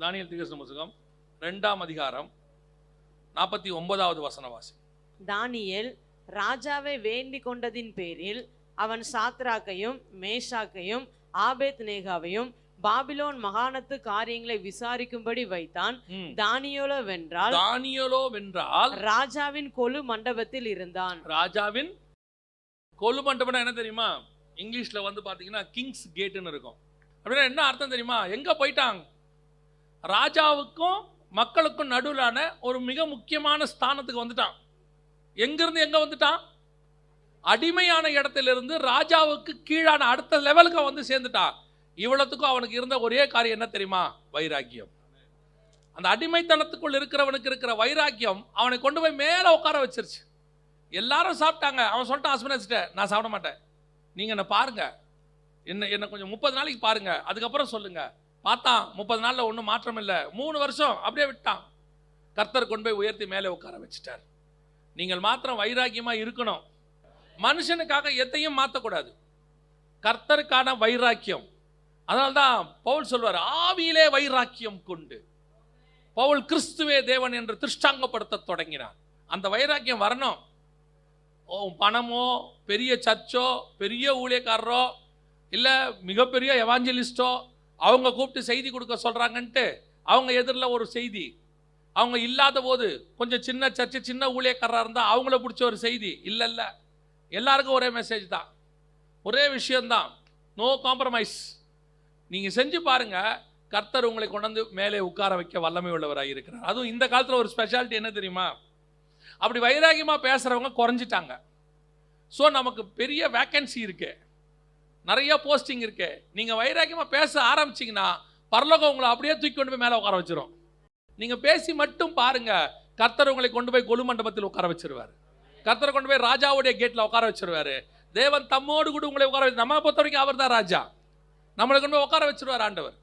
Daniel தீர்க்கதரிசன புத்தகம் ரெண்டாம் அதிகாரம் நாற்பத்தி ஒன்பதாவது வசன வாசி தானியேல் ராஜாவை வேண்டிக் கொண்டதின் பேரில் அவன் சாத்ராக்கையும் மேஷாக்கையும் ஆபேத் நேகாவையும் பாபிலோன் மகாணத்து காரியங்களை விசாரிக்கும்படி வைத்தான். தானியோலோ வென்றால் தானியலோ வென்றால் ராஜாவின் கொலு மண்டபத்தில் இருந்தான். ராஜாவின் கொலு மண்டபம்னா என்ன தெரியுமா? இங்கிலீஷ்ல வந்து பாத்தீங்கன்னா கிங்ஸ் கேட்னு இருக்கும். அப்படின்னா என்ன அர்த்தம் தெரியுமா? எங்க போயிட்டாங்க? ராஜாவுக்கும் மக்களுக்கும் நடுவிலான ஒரு மிக முக்கியமான ஸ்தானத்துக்கு வந்துட்டான். எங்கிருந்து எங்கே வந்துட்டான்? அடிமையான இடத்திலிருந்து ராஜாவுக்கு கீழான அடுத்த லெவலுக்கு வந்து சேர்ந்துட்டான். இவ்வளோத்துக்கும் அவனுக்கு இருந்த ஒரே காரியம் என்ன தெரியுமா? வைராக்கியம். அந்த அடிமைத்தனத்துக்குள் இருக்கிறவனுக்கு இருக்கிற வைராக்கியம் அவனை கொண்டு போய் மேலே உட்கார வச்சிருச்சு. எல்லாரும் சாப்பிட்டாங்க. அவன் சொல்லிட்டான் ஹஸ்பண்ட் நான் சாப்பிட மாட்டேன். நீங்கள் என்னை பாருங்கள் என்ன என்னை கொஞ்சம் முப்பது நாளைக்கு பாருங்கள் அதுக்கப்புறம் சொல்லுங்கள் பார்த்தான். முப்பது நாளில் ஒன்றும் மாற்றம் இல்லை. மூணு வருஷம் அப்படியே விட்டான். கர்த்தர் கொண்டு போய் உயர்த்தி மேலே உட்கார வச்சுட்டார். நீங்கள் மாத்திரம் வைராக்கியமாக இருக்கணும். மனுஷனுக்காக எதையும் மாற்றக்கூடாது கர்த்தருக்கான வைராக்கியம். அதனால்தான் பவுல் சொல்வார் ஆவியிலே வைராக்கியம் கொண்டு. பவுல் கிறிஸ்துவே தேவன் என்று திருஷ்டாங்கப்படுத்த தொடங்கினார். அந்த வைராக்கியம் வரணும். ஓ பணமோ பெரிய சர்ச்சோ பெரிய ஊழியக்காரரோ இல்லை மிகப்பெரிய எவாஞ்சலிஸ்டோ அவங்க கூப்பிட்டு செய்தி கொடுக்க சொல்கிறாங்கன்ட்டு அவங்க எதிரில் ஒரு செய்தி. அவங்க இல்லாத போது கொஞ்சம் சின்ன சர்ச்சு சின்ன ஊழியக்காரராக இருந்தால் அவங்கள பிடிச்ச ஒரு செய்தி. இல்லை இல்லை. எல்லாருக்கும் ஒரே மெசேஜ் தான். ஒரே விஷயந்தான் நோ காம்ப்ரமைஸ் நீங்கள் செஞ்சு பாருங்கள் கர்த்தர் உங்களை கொண்டு வந்து மேலே உட்கார வைக்க வல்லமை உள்ளவராக இருக்கிறார். அதுவும் இந்த காலத்தில் ஒரு ஸ்பெஷாலிட்டி என்ன தெரியுமா? அப்படி வைராகியமாக பேசுகிறவங்க குறைஞ்சிட்டாங்க. ஸோ நமக்கு பெரிய வேக்கன்சி இருக்குது நிறைய போஸ்டிங் இருக்கு. நீங்கள் வைராக்கியமாக பேச ஆரம்பிச்சிங்கன்னா பரலோகம் உங்களை அப்படியே தூக்கி கொண்டு போய் மேலே உட்கார வச்சிரும். நீங்கள் பேசி மட்டும் பாருங்க கர்த்தர் உங்களை கொண்டு போய் கொலு மண்டபத்தில் உட்கார வச்சிருவார். கர்த்தரை கொண்டு போய் ராஜாவுடைய கேட்டில் உட்கார வச்சிருவாரு. தேவன் தம்மோடு கூட உங்களை உட்கார வச்சு நம்ம பொறுத்த வரைக்கும் அவர் தான் ராஜா. நம்மளை கொண்டு போய் உட்கார வச்சிருவார் ஆண்டவர்.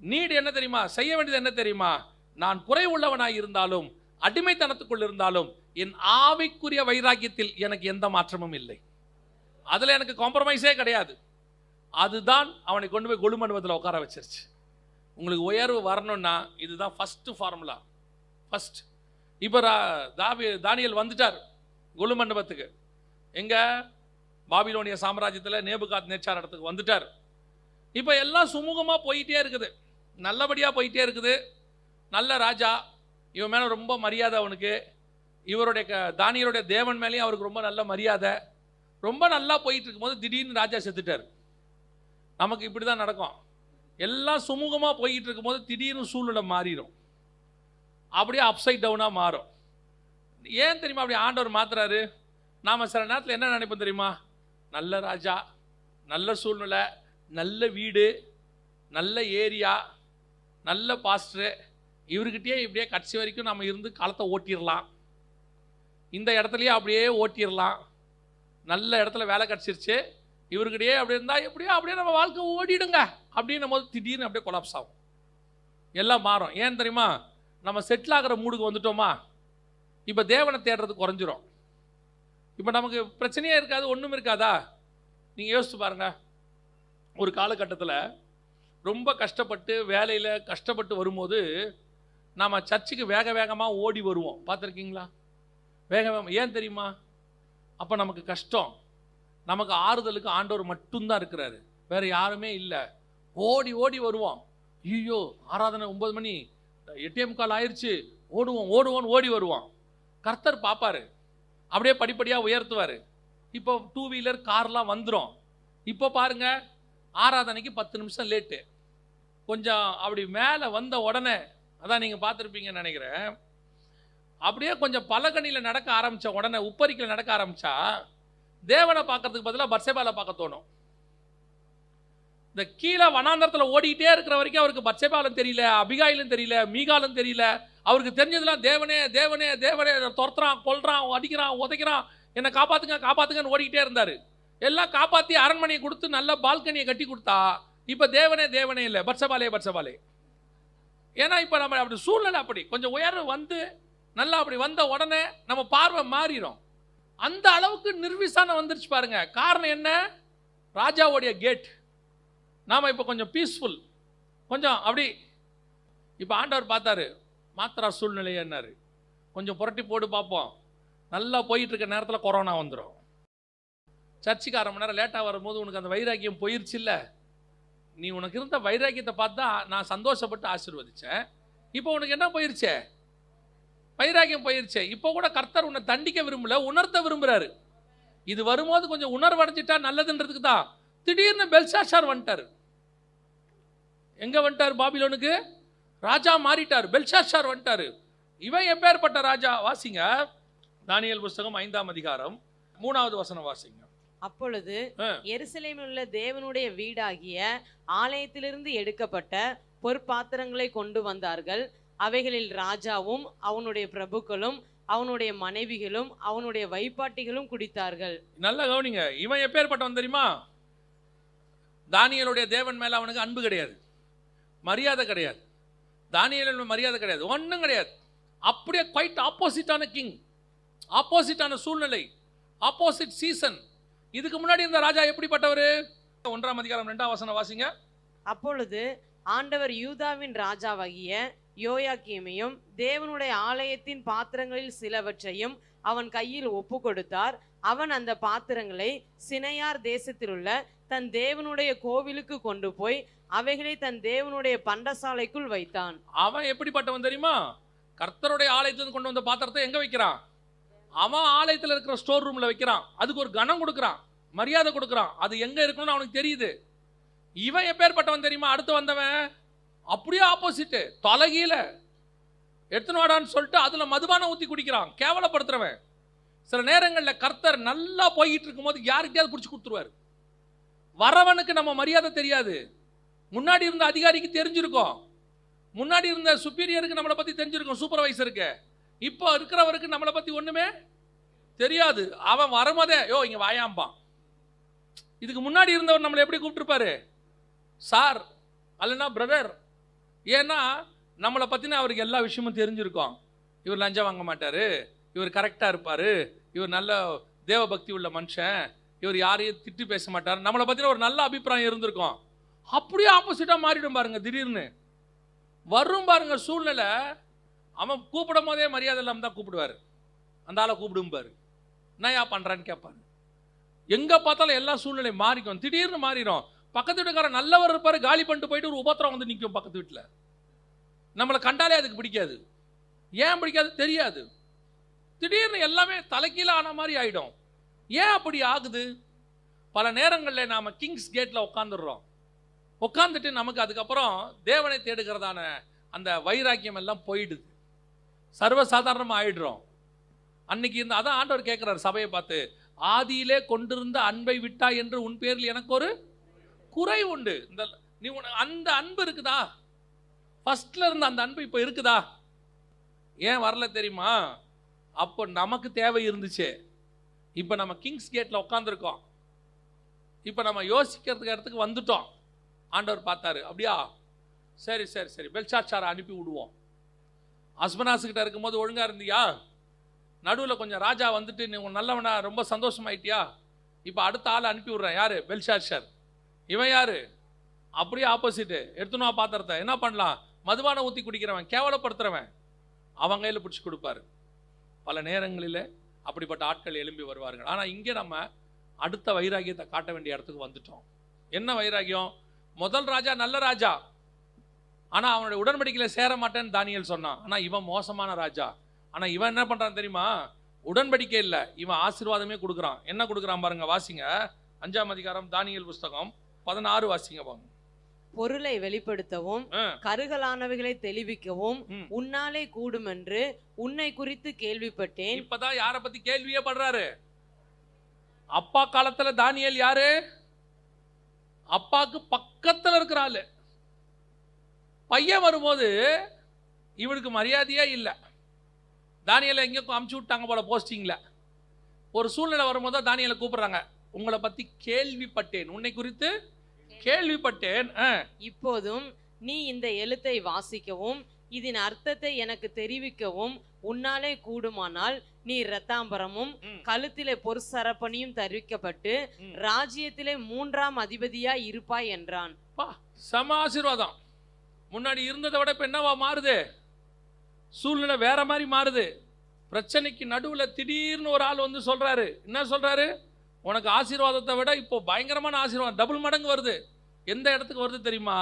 நீடு என்ன தெரியுமா? செய்ய வேண்டியது என்ன தெரியுமா? நான் குறை உள்ளவனாக இருந்தாலும் அடிமைத்தனத்துக்குள் இருந்தாலும் என் ஆவிக்குரிய வைராக்கியத்தில் எனக்கு எந்த மாற்றமும் இல்லை. அதில் எனக்கு காம்ப்ரமைஸே கிடையாது. அதுதான் அவனை கொண்டு போய் கொழு மண்டபத்தில் உட்கார வச்சிருச்சு. உங்களுக்கு உயர்வு வரணும்னா இதுதான் ஃபஸ்ட்டு ஃபார்முலா ஃபஸ்ட் இப்போ தாவி தானியல் வந்துட்டார் கொழு மண்டபத்துக்கு. எங்கே? பாபிலோனிய சாம்ராஜ்யத்தில் நேபுகாத் நேச்சார் இடத்துக்கு வந்துட்டார். இப்போ எல்லாம் சுமூகமாக போயிட்டே இருக்குது. நல்லபடியாக போயிட்டே இருக்குது. நல்ல ராஜா. இவன் மேலே ரொம்ப மரியாதை அவனுக்கு. இவருடைய க தானியருடைய தேவன் மேலேயும் அவருக்கு ரொம்ப நல்ல மரியாதை. ரொம்ப நல்லா போயிட்டு இருக்கும்போது திடீர்னு ராஜா செத்துட்டார். நமக்கு இப்படி தான் நடக்கும். எல்லாம் சுமூகமாக போயிட்டு இருக்கும்போது திடீர்னு சூழ்நிலை மாறிடும் அப்படியே அப்சைட் டவுனாக மாறும். ஏன் தெரியுமா அப்படி ஆண்டவர் மாத்துறாரு? நாம் சில நேரத்தில் என்ன நினைப்போம் தெரியுமா? நல்ல ராஜா நல்ல சூழ்நிலை நல்ல வீடு நல்ல ஏரியா நல்ல பாஸ்டரு இவர்கிட்டயே இப்படியே கடைசி வரைக்கும் நம்ம இருந்து காலத்தை ஓட்டிடலாம். இந்த இடத்துலையே அப்படியே ஓட்டிடலாம். நல்ல இடத்துல வேலை கிடச்சிருச்சு. இவர்கிட்டயே அப்படி இருந்தால் எப்படியோ அப்படியே நம்ம வாழ்க்கை ஓடிடுங்க அப்படின்னும் போது திடீர்னு அப்படியே கொலாப்ஸ் ஆகும். எல்லாம் மாறும். ஏன் தெரியுமா? நம்ம செட்டில் ஆகிற மூடுக்கு வந்துட்டோமா? இப்போ தேவனை தேடுறது குறைஞ்சிரும். இப்போ நமக்கு பிரச்சனையே இருக்காது ஒன்றும் இருக்காதா? நீங்கள் யோசிச்சு பாருங்கள் ஒரு காலகட்டத்தில் ரொம்ப கஷ்டப்பட்டு வேலையில் கஷ்டப்பட்டு வரும்போது நாம் சர்ச்சுக்கு வேக வேகமாக ஓடி வருவோம். பார்த்துருக்கீங்களா? வேக வேகமாக ஏன் தெரியுமா? அப்போ நமக்கு கஷ்டம். நமக்கு ஆறுதலுக்கு ஆண்டவர் மட்டும்தான் இருக்கிறாரு. வேறு யாருமே இல்லை. ஓடி ஓடி வருவோம். ஐயோ ஆராதனை ஒம்பது மணி. எட்டிஎம் கால் ஆயிடுச்சு ஓடுவோம் ஓடுவோம் ஓடி வருவோம். கர்த்தர் பார்ப்பாரு அப்படியே படிப்படியாக உயர்த்துவார். இப்போ டூ வீலர் கார்லாம் வந்துடும் இப்போ பாருங்க ஆராதனைக்கு பத்து நிமிஷம் லேட்டு கொஞ்சம் அப்படி மேலே வந்த உடனே அதான் நீங்கள் பார்த்துருப்பீங்கன்னு நினைக்கிறேன் அப்படியே கொஞ்சம் பலகணியில் நடக்க ஆரம்பித்த உடனே உப்பரிக்கில் நடக்க ஆரம்பித்தா தேவனை பார்க்கறதுக்கு பதிலாக பர்சேபாலை பார்க்க தோணும். இந்த கீழே வனாந்தரத்தில் ஓடிக்கிட்டே இருக்கிற வரைக்கும் அவருக்கு பர்சேபாலும் தெரியல அபிகாயிலும் தெரியல மீகாலும் தெரியல. அவருக்கு தெரிஞ்சதெல்லாம் தேவனே தேவனே தேவனே துரத்துறான் கொல்றான் அடிக்கிறான் உதைக்கிறான் என்னை காப்பாற்றுங்க காப்பாத்துங்கன்னு ஓடிக்கிட்டே இருந்தார். எல்லாம் காப்பாற்றி அரண்மனையை கொடுத்து நல்ல பால்கனியை கட்டி கொடுத்தா இப்போ தேவனே தேவனே இல்லை பட்சபாலே பட்சபாலே ஏன்னா இப்போ நம்ம அப்படி சூழ்நிலை அப்படி. கொஞ்சம் உயர்வு வந்து நல்லா அப்படி வந்த உடனே நம்ம பார்வை மாறிடும் அந்த அளவுக்கு நிர்விசானம் வந்துருச்சு பாருங்க. காரணம் என்ன? ராஜாவுடைய கேட் நாம் இப்போ கொஞ்சம் பீஸ்ஃபுல் கொஞ்சம் அப்படி இப்போ ஆண்டவர் பார்த்தாரு மாத்திரா சூழ்நிலை என்னாரு? கொஞ்சம் புரட்டி போட்டு பார்ப்போம் நல்லா போயிட்டுருக்க நேரத்தில் கொரோனா வந்துடும் சர்ச்சுக்கு அரை மணி நேரம் லேட்டாக வரும்போது உனக்கு அந்த வைராக்கியம் போயிருச்சு இல்லை நீ உனக்கு இருந்த வைராக்கியத்தை பார்த்து தான் நான் சந்தோஷப்பட்டு ஆசிர்வதித்தேன் இப்போ உனக்கு என்ன போயிருச்சே? வைராக்கியம் போயிருச்சே. இப்போ கூட கர்த்தர் உன்னை தண்டிக்க விரும்பல உணர்த்த விரும்புறாரு. இது வரும்போது கொஞ்சம் உணர்வடைஞ்சிட்டா நல்லதுன்றதுக்கு தான். திடீர்னு பெல்ஷாஷார் வந்துட்டார். எங்க வந்துட்டார் பாபிலோனுக்கு? ராஜா மாறிட்டார் பெல்ஷாஷார் வந்துட்டாரு. இவன் எப்பேற்பட்ட ராஜா? வாசிங்க. தானியல் புஸ்தகம் ஐந்தாம் அதிகாரம் மூணாவது வசனம் வாசிங்க. அப்பொழுது. எருசலேமில் உள்ள தேவனுடைய வீடாகிய ஆலயத்திலிருந்து எடுக்கப்பட்ட பொற்பாத்திரங்களை கொண்டு வந்தார்கள். அவைகளில் ராஜாவும் அவனுடைய பிரபுக்களும் அவனுடைய மனைவிகளும் அவனுடைய வைப்பாட்டிகளும் குடித்தார்கள். நல்லா கவனிங்க. இவன் எப்பேற்பட்டவன் தெரியுமா? தானியலுடைய தேவன் மேல அவனுக்கு அன்பு கிடையாது. மரியாதை கிடையாது. தானியல் மரியாதை கிடையாது. ஒன்றும் கிடையாது. அப்படியே குவைட் ஆப்போசிட்டான கிங் ஆப்போசிட்டான சூழ்நிலை ஆப்போசிட் சீசன் இதுக்கு முன்னாடி இந்த ராஜா எப்படிப்பட்டவர்? ஒன்றாம் அதிகாரம் ரெண்டாம் வசனம் வாசிங்க. அப்பொழுது ஆண்டவர் யூதாவின் ராஜாவாகிய யோயாக்கீமையும் தேவனுடைய ஆலயத்தின் பாத்திரங்களில் சிலவற்றையும் அவன் கையில் ஒப்பு கொடுத்தார் அவன் அந்த பாத்திரங்களை சினையார் தேசத்திலுள்ள தன் தேவனுடைய கோவிலுக்கு கொண்டு போய் அவைகளை தன் தேவனுடைய பண்டசாலைக்குள் வைத்தான். அவன் எப்படிப்பட்டவன் தெரியுமா? கர்த்தருடைய ஆலயத்திலிருந்து கொண்டு வந்த பாத்திரத்தை எங்க வைக்கிறான்? அவன் ஆலயத்தில் இருக்கிற ஸ்டோர் ரூம்ல வைக்கிறான். அதுக்கு ஒரு கனம் கொடுக்குறான். மரியாதை கொடுக்குறான். அது எங்க இருக்கணும்னு அவனுக்கு தெரியுது. இவன் எப்பேற்பட்டவன் தெரியுமா? அடுத்து வந்தவன் அப்படியே ஆப்போசிட்டு தலைகீழ. எடுத்துன்னு வாடான்னு சொல்லிட்டு அதில் மதுபானம் ஊற்றி குடிக்கிறான். கேவலப்படுத்துறவன். சில நேரங்களில் கர்த்தர் நல்லா போயிட்டு இருக்கும்போது யாருக்கிட்டையாவது பிடிச்சி கொடுத்துருவாரு. வரவனுக்கு நம்ம மரியாதை தெரியாது. முன்னாடி இருந்த அதிகாரிக்கு தெரிஞ்சிருக்கோம். முன்னாடி இருந்த சுப்பீரியருக்கு நம்மளை பற்றி தெரிஞ்சிருக்கோம் சூப்பர்வைசருக்கு இப்போ இருக்கிறவருக்கு நம்மளை பற்றி ஒன்றுமே தெரியாது. அவன் வரும்போதே யோ இங்கே வாயாம்பான். இதுக்கு முன்னாடி இருந்தவர் நம்மளை எப்படி கூப்பிட்டுருப்பாரு? சார் அல்லனா பிரதர் ஏன்னா நம்மளை பற்றின அவருக்கு எல்லா விஷயமும் தெரிஞ்சிருக்கோம். இவர் லஞ்சம் வாங்க மாட்டார். இவர் கரெக்டாக இருப்பார். இவர் நல்ல தேவபக்தி உள்ள மனுஷன். இவர் யாரையும் திட்டி பேச மாட்டார். நம்மளை பற்றின ஒரு நல்ல அபிப்பிராயம் இருந்திருக்கும். அப்படியே ஆப்போசிட்டாக மாறிடும் பாருங்க திடீர்னு. வரும் பாருங்க சூழ்நிலை. அவன் கூப்பிடும் போதே மரியாதை இல்லாமல் தான் கூப்பிடுவார். அந்த ஆளை கூப்பிடும்பார் நான் யா பண்ணுறான்னு கேட்பாரு. எங்கே பார்த்தாலும் எல்லா சூழ்நிலையும் மாறிக்கும். திடீர்னு மாறிடும். பக்கத்து வீட்டுக்காரன் நல்லவர் இருப்பார் காலி பண்ணிட்டு போயிட்டு ஒரு உபத்திரம் வந்து நிற்கும் பக்கத்து வீட்டில். நம்மளை கண்டாலே அதுக்கு பிடிக்காது. ஏன் பிடிக்காது? தெரியாது. திடீர்னு எல்லாமே தலைக்கீழ ஆன மாதிரி ஆயிடும். ஏன் அப்படி ஆகுது? பல நேரங்களில் நாம் கிங்ஸ் கேட்டில் உட்காந்துடுறோம் உட்காந்துட்டு நமக்கு அதுக்கப்புறம் தேவனை தேடுகிறதான அந்த வைராக்கியம் எல்லாம் போயிடுது. சர்வசாதாரணமாக ஆயிடுறோம். அன்னைக்கு இருந்த அதான் ஆண்டவர் கேட்குறாரு சபையை பார்த்து ஆதியிலே கொண்டிருந்த அன்பை விட்டா என்று உன் பேரில் எனக்கு ஒரு குறை உண்டு. இந்த நீ அந்த அன்பு இருக்குதா? ஃபர்ஸ்ட்ல இருந்த அந்த அன்பு இப்போ இருக்குதா? ஏன் வரல தெரியுமா? அப்போ நமக்கு தேவை இருந்துச்சு. இப்போ நம்ம கிங்ஸ் கேட்டில் உட்காந்துருக்கோம் இப்போ நம்ம யோசிக்கிறதுக்கு இடத்துக்கு வந்துட்டோம். ஆண்டவர் பார்த்தாரு. அப்படியா? சரி சரி சரி. பெல்சாச்சாரை அனுப்பி விடுவோம். அஸ்பனாசுக்கிட்ட இருக்கும்போது ஒழுங்காக இருந்தியா? நடுவில் கொஞ்சம் ராஜா வந்துட்டு நீ உன் நல்லவனா ரொம்ப சந்தோஷமாயிட்டியா? இப்போ அடுத்த ஆள் அனுப்பி விட்றேன். யாரு? பெல்ஷாஷர் இவன் யாரு? அப்படியே ஆப்போசிட்டு எடுத்துனா பாத்திரத்தை. என்ன பண்ணலாம்? மதுபானம் ஊற்றி குடிக்கிறவன் கேவலப்படுத்துறவன். அவன் கையில் பிடிச்சி கொடுப்பாரு. பல நேரங்களில் அப்படிப்பட்ட ஆட்கள் எழும்பி வருவார்கள். ஆனால் இங்கே நம்ம அடுத்த வைராகியத்தை காட்ட வேண்டிய இடத்துக்கு வந்துட்டோம். என்ன வைராகியம்? முதல் ராஜா நல்ல ராஜா. ஆனால் அவனுடைய உடன்படிக்கையில் சேர மாட்டேன்னு தானியல் சொன்னான். ஆனால் இவன் மோசமான ராஜா. ஆனால் இவன் என்ன பண்ணுறான் தெரியுமா? உடன்படிக்கை இல்லை. இவன் ஆசீர்வாதமே கொடுக்குறான். என்ன கொடுக்குறான் பாருங்க வாசிங்க. அஞ்சாம் அதிகாரம் தானியல் புஸ்தகம். பதினாறு வாசிங்க பாருங்க பொருளை வெளிப்படுத்தவும். கருகலானவைகளை தெளிவிக்கவும். உன்னாலே கூடுமென்று உன்னை குறித்து கேள்விப்பட்டேன். இப்பதான் யாரை பத்தி கேள்வியே படுறாரு? அப்பா காலத்துல தானியேல் யாரு? அப்பாக்கு பக்கத்துல இருக்கிற ஆளு. பையன் வரும்போது இவனுக்கு மரியாதையே இல்லை. தானியலை எங்கேயும் அமுச்சு விட்டாங்க போல போஸ்டிங்ல ஒரு சூழ்நிலை வரும்போது தான் தானியலை கூப்பிடுறாங்க. உங்களை பத்தி கேள்விப்பட்டேன். உன்னை குறித்து கேள்விப்பட்டேன். இப்போதும் நீ இந்த எழுத்தை வாசிக்கவும் இதன் அர்த்தத்தை எனக்கு தெரிவிக்கவும் உன்னாலே கூடுமானால் நீ இரத்தாம்பரமும் ம். கழுத்திலே பொற்சரப்பணியும் தரிக்கப்பட்டு ம். ராஜ்யத்திலே மூன்றாம் அதிபதியாய் இருப்பாய் என்றான். செம ஆசீர்வாதம். முன்னாடி இருந்ததை விட இப்போ என்னவா மாறுது? சூழ்நிலை வேற மாதிரி மாறுது. பிரச்சனைக்கு நடுவில் திடீர்னு ஒரு ஆள் வந்து சொல்றாரு. என்ன சொல்றாரு? உனக்கு ஆசீர்வாதத்தை விட இப்போ பயங்கரமான ஆசீர்வாதம். டபுள் மடங்கு வருது. எந்த இடத்துக்கு வருது தெரியுமா?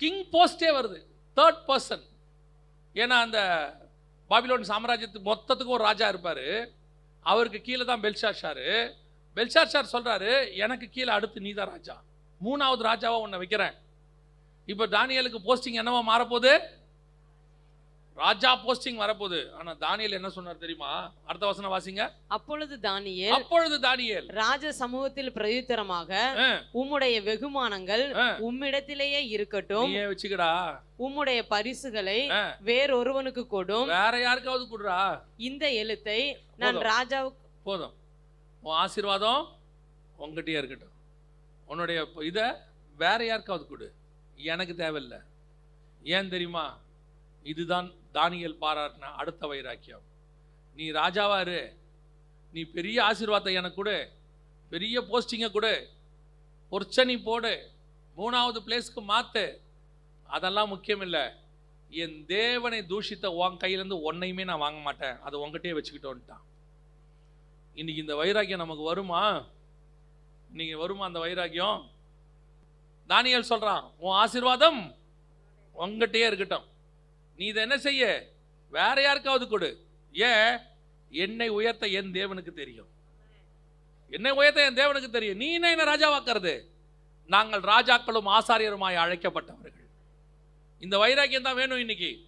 கிங் போஸ்டே வருது. தேர்ட் பர்சன் ஏன்னா அந்த பாபிலோன் சாம்ராஜ்யத்துக்கு மொத்தத்துக்கு ஒரு ராஜா இருப்பார். அவருக்கு கீழே தான் பெல்ஷாஷாரு பெல்ஷாஷார் சொல்கிறாரு எனக்கு கீழே அடுத்து நீ தான் ராஜா. மூணாவது ராஜாவாக உன்னை வைக்கிறேன். இப்போ டானியலுக்கு போஸ்டிங் என்னவா மாறப்போகுது? ராஜா போஸ்டிங் வரப்போகுது. ஆனா தானியல் என்ன சொன்னார் தெரியுமா? அடுத்த வசனம் வாசிங்க. அப்பொழுது தானியேல் அப்பொழுது தானியேல். ராஜ சமூகத்தில் பிரயுத்தரமாக ஆ, உம்முடைய வெகுமானங்கள் உம்மிடத்திலேயே இருக்கட்டும். நீயே வச்சுக்கடா. உம்முடைய பரிசுகளை. வேறொருவனுக்கு கொடும். வேற யாருக்காவது கொடுறா? இந்த எழுத்தை நான். ராஜாவுக்கு போதும். உன் ஆசீர்வாதம் உங்ககிட்டயே இருக்கட்டும். உன்னுடைய இதை வேற யாருக்காவது கொடு. எனக்கு தேவையில்லை. ஏன் தெரியுமா? இதுதான் தானியல் பாராட்டின அடுத்த வைராக்கியம். நீ ராஜாவா இரு. நீ பெரிய ஆசீர்வாதத்தை எனக்கு கொடு. பெரிய போஸ்டிங்கை கொடு. பொர்ச்சனி போடு. மூணாவது பிளேஸ்க்கு மாற்று அதெல்லாம் முக்கியம் இல்லை என் தேவனை தூஷித்த உன் கையிலேருந்து ஒன்றையுமே நான் வாங்க மாட்டேன். அதை உங்ககிட்டயே வச்சுக்கிட்டோன்ட்டான். இன்றைக்கி இந்த வைராக்கியம் நமக்கு வருமா? இன்றைக்கி வருமா அந்த வைராக்கியம்? தானியல் சொல்கிறான் உன் ஆசீர்வாதம் உங்ககிட்டயே இருக்கட்டும். நீ இதை என்ன செய்ய? வேற யாருக்காவது கொடு. ஏன்? என்னை உயர்த்த என் தேவனுக்கு தெரியும். என்னை உயர்த்த என் தேவனுக்கு தெரியும். நீ என்ன என்ன ராஜாவாக்குறது? நாங்கள் ராஜாக்களும் ஆசாரியருமாய் அழைக்கப்பட்டவர்கள். இந்த வைராக்கியம் தான் வேணும் இன்னைக்கு.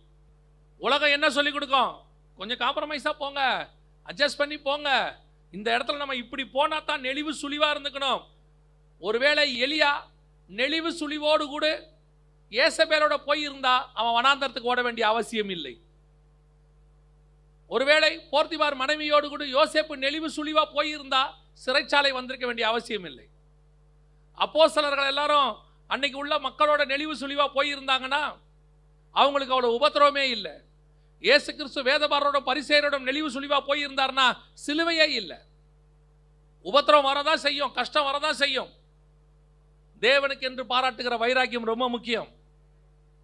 உலகம் என்ன சொல்லி கொடுக்கும்? கொஞ்சம் காம்ப்ரமைஸாக போங்க. அட்ஜஸ்ட் பண்ணி போங்க. இந்த இடத்துல நம்ம இப்படி போனால் தான் நெளிவு சுழிவாக இருந்துக்கணும். ஒருவேளை எலியா நெளிவு சுழிவோடு கூட. ஏசபேலோட போயிருந்தா அவன் வனாந்தரத்துக்கு ஓட வேண்டிய அவசியம் இல்லை. ஒருவேளை போர்த்திபார் மனைவியோடு கூட யோசேப்பு நெளிவு சுழிவா போயிருந்தா சிறைச்சாலை வந்திருக்க வேண்டிய அவசியம் இல்லை. சிலர்கள் எல்லாரும் அன்னைக்கு உள்ள மக்களோட நெளிவு சுழிவா போயிருந்தாங்கன்னா அவங்களுக்கு அவ்வளோ உபத்திரவமே இல்லை. இயேசு கிறிஸ்து வேதபாரோட பரிசேரோட நெளிவு சுழிவா போயிருந்தாருன்னா சிலுவையே இல்லை. உபத்திரம் வரதான் செய்யும் கஷ்டம் வரதான் செய்யும். தேவனுக்கு என்று பாராட்டுகிற வைராக்கியம் ரொம்ப முக்கியம்.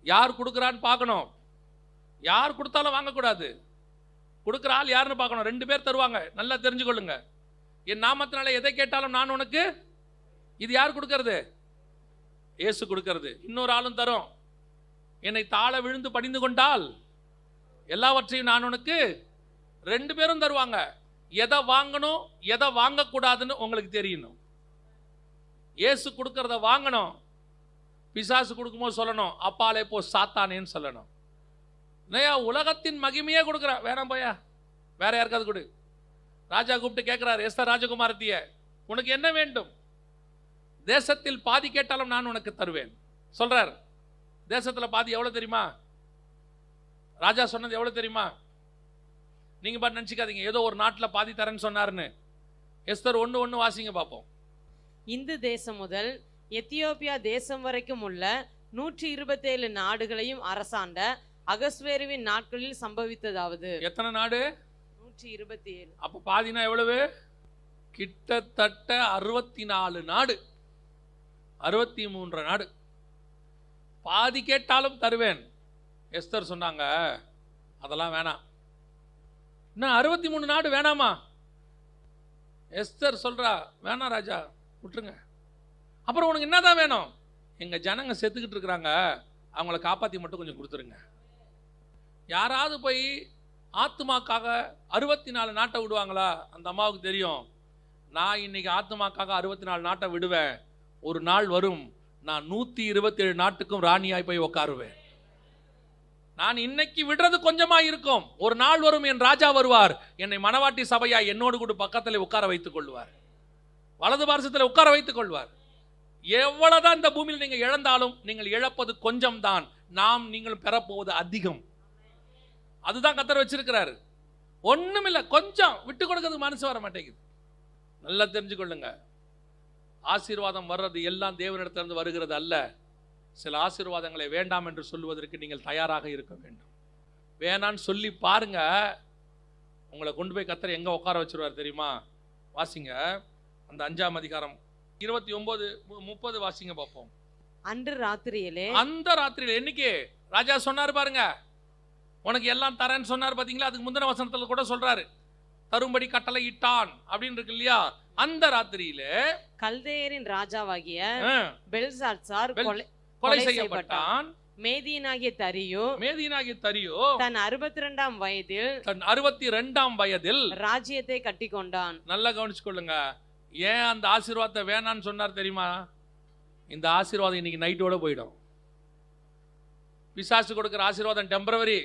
யார் கொடுக்குறான்னு பார்க்கணும். யார் கொடுத்தாலும் வாங்கக்கூடாது. கொடுக்குற ஆள் யாருன்னு பார்க்கணும். ரெண்டு பேர் தருவாங்க. நல்லா தெரிஞ்சுக்கொள்ளுங்க. என் நாமத்தினால எதை கேட்டாலும் நான் உனக்கு இது யார் கொடுக்கறது? ஏசு கொடுக்கறது. இன்னொரு ஆளும் தரும். என்னை தாழ விழுந்து பணிந்து கொண்டால் எல்லாவற்றையும் நான் உனக்கு ரெண்டு பேரும் தருவாங்க. எதை வாங்கணும் எதை வாங்கக்கூடாதுன்னு உங்களுக்கு தெரியணும். ஏசு கொடுக்கறத வாங்கணும். பிசாசு கொடுக்கும்போது சொல்லணும் அப்பாலே போ சாத்தானேன்னு சொல்லணும். இல்லையா உலகத்தின் மகிமையே கொடுக்குறா. வேணாம் போயா வேற யாருக்காவது கொடு. ராஜா கூப்பிட்டு கேட்குறாரு எஸ்தர் ராஜகுமாரத்திய உனக்கு என்ன வேண்டும்? தேசத்தில் பாதி கேட்டாலும் நான் உனக்கு தருவேன். சொல்றார். தேசத்தில் பாதி எவ்வளோ தெரியுமா? ராஜா சொன்னது எவ்வளோ தெரியுமா? நீங்க பாட்டு நினச்சிக்காதீங்க ஏதோ ஒரு நாட்டில் பாதி தரேன்னு சொன்னார்னு எஸ்தர் ஒன்று ஒன்று வாசிங்க பார்ப்போம் இந்து தேசம் முதல் எத்தியோப்பியா தேசம் வரைக்கும் உள்ள நூற்றி இருபத்தேழு நாடுகளையும் அரசாண்ட அகஸ்வேருவின் நாட்களில் சம்பவித்ததாவது. எத்தனை நாடு? நூற்றி இருபத்தி ஏழு அப்போ பாதினா எவ்வளவு? கிட்டத்தட்ட அறுபத்தி நாலு நாடு. அறுபத்தி மூன்று நாடு. பாதி கேட்டாலும் தருவேன். எஸ்தர் சொன்னாங்க. அதெல்லாம் வேணாம். இன்னும் அறுபத்தி மூணு நாடு வேணாமா? எஸ்தர் சொல்றா வேணாம் ராஜா விட்டுருங்க. அப்புறம் உனக்கு என்ன தான் வேணும்? எங்கள் ஜனங்க செத்துக்கிட்டு இருக்கிறாங்க. அவங்கள காப்பாற்றி மட்டும் கொஞ்சம் கொடுத்துருங்க. யாராவது போய் ஆத்துமாக்காக அறுபத்தி நாலு நாட்டை விடுவாங்களா? அந்த அம்மாவுக்கு தெரியும். நான் இன்னைக்கு ஆத்துமாக்காக அறுபத்தி நாலு நாட்டை விடுவேன். ஒரு நாள் வரும் நான் நூற்றி இருபத்தேழு நாட்டுக்கும் ராணியாய் போய் உட்காருவேன் நான் இன்னைக்கு விடுறது கொஞ்சமாக இருக்கும். ஒரு நாள் வரும் என் ராஜா வருவார். என்னை மணவாட்டி சபையா என்னோடு கூட பக்கத்தில் உட்கார வைத்துக் கொள்வார். வலது பாரசத்தில் உட்கார வைத்துக் கொள்வார். எவ்வளவுதான் இந்த பூமியில் நீங்கள் இழந்தாலும் நீங்கள் இழப்பது கொஞ்சம் தான் நாம் நீங்கள் பெறப்போவது அதிகம். அதுதான் கத்தர் வச்சிருக்கிறாரு. ஒண்ணுமில்ல கொஞ்சம் விட்டு கொடுக்கறதுக்கு மனசு வர மாட்டேங்குது. நல்லா தெரிஞ்சுக்கொள்ளுங்க. ஆசீர்வாதம் வர்றது எல்லாம் தேவனிடத்திலிருந்து வருகிறது அல்ல. சில ஆசீர்வாதங்களை வேண்டாம் என்று சொல்லுவதற்கு நீங்கள் தயாராக இருக்க வேண்டும். வேணான்னு சொல்லி பாருங்க. உங்களை கொண்டு போய் கத்தரை எங்க உட்கார வச்சிருவார் தெரியுமா? வாசிங்க. அந்த அஞ்சாம் அதிகாரம் இருபத்தி ஒன்பது முப்பது வாசிங்க பார்ப்போம். அன்று ராத்திரியிலே அந்த ராத்திரியில என்னைக்கு? ராஜா சொன்னார் பாருங்க. உனக்கு எல்லாம் தரேன்னு சொன்னார் பாத்தீங்களா? அதுக்கு முந்தின வசனத்துல கூட சொல்றாரு. தரும்படி கட்டளை இட்டான் அப்படின்னு இருக்கு இல்லையா? அந்த ராத்திரியில கல்தேயரின் ராஜாவாகிய பெல்சாட்சார் பெல்- கொலை செய்யப்பட்டான். மேதியனாகிய தரியு மேதியனாகிய தரியோ தன் அறுபத்தி ரெண்டாம் வயதில் தன் அறுபத்தி ரெண்டாம் வயதில் ராஜ்யத்தை கட்டிக்கொண்டான். நல்லா கவனிச்சுக்கொள்ளுங்க. ஏன் அந்த ஆசீர்வாதத்தை வேணான்னு சொன்னார் தெரியுமா? இந்த ஆசீர்வாதம் இன்னைக்கு நைட்டோட போயிடும். பிசாசு கொடுக்குற ஆசீர்வாதம் டெம்பரவரி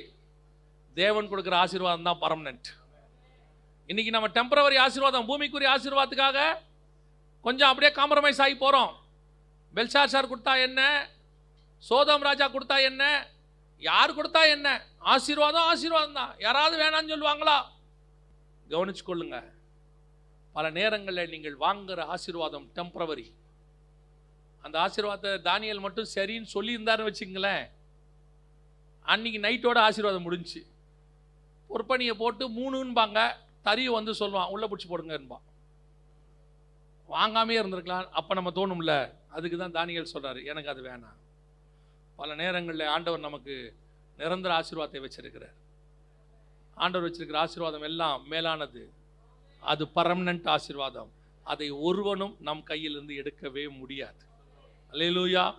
தேவன் கொடுக்குற ஆசீர்வாதம் தான் பர்மனன்ட் இன்னைக்கு நம்ம டெம்பரவரி ஆசீர்வாதம் பூமிக்குரிய ஆசீர்வாதத்துக்காக கொஞ்சம் அப்படியே காம்ப்ரமைஸ் ஆகி போகிறோம் பெல்சார் சார் கொடுத்தா என்ன? சோதம் ராஜா கொடுத்தா என்ன? யார் கொடுத்தா என்ன? ஆசீர்வாதம் ஆசீர்வாதம் தான். யாராவது வேணான்னு சொல்லுவாங்களா? கவனிச்சு கொள்ளுங்கள் பல நேரங்களில் நீங்கள் வாங்குகிற ஆசீர்வாதம் டெம்பரவரி அந்த ஆசீர்வாதத்தை தானியல் மட்டும் சரின்னு சொல்லியிருந்தாருன்னு வச்சுங்களேன் அன்னைக்கு நைட்டோட ஆசீர்வாதம் முடிஞ்சுச்சு. பொற்பணியை போட்டு மூணுன்பாங்க தறியை வந்து சொல்லுவான் உள்ளே பிடிச்சி போடுங்கன்பான். வாங்காமே இருந்திருக்கலாம் அப்போ நம்ம தோணும்ல. அதுக்கு தான் தானியல் சொல்கிறாரு எனக்கு அது வேணாம். பல நேரங்களில் ஆண்டவர் நமக்கு நிரந்தர ஆசீர்வாதத்தை வச்சிருக்கிறார். ஆண்டவர் வச்சிருக்கிற ஆசீர்வாதம் எல்லாம் மேலானது. அது பர்மனன்ட் ஆசிர்வாதம். அதை ஒருவனும் நம் கையிலிருந்து எடுக்கவே முடியாது. அலையலூயா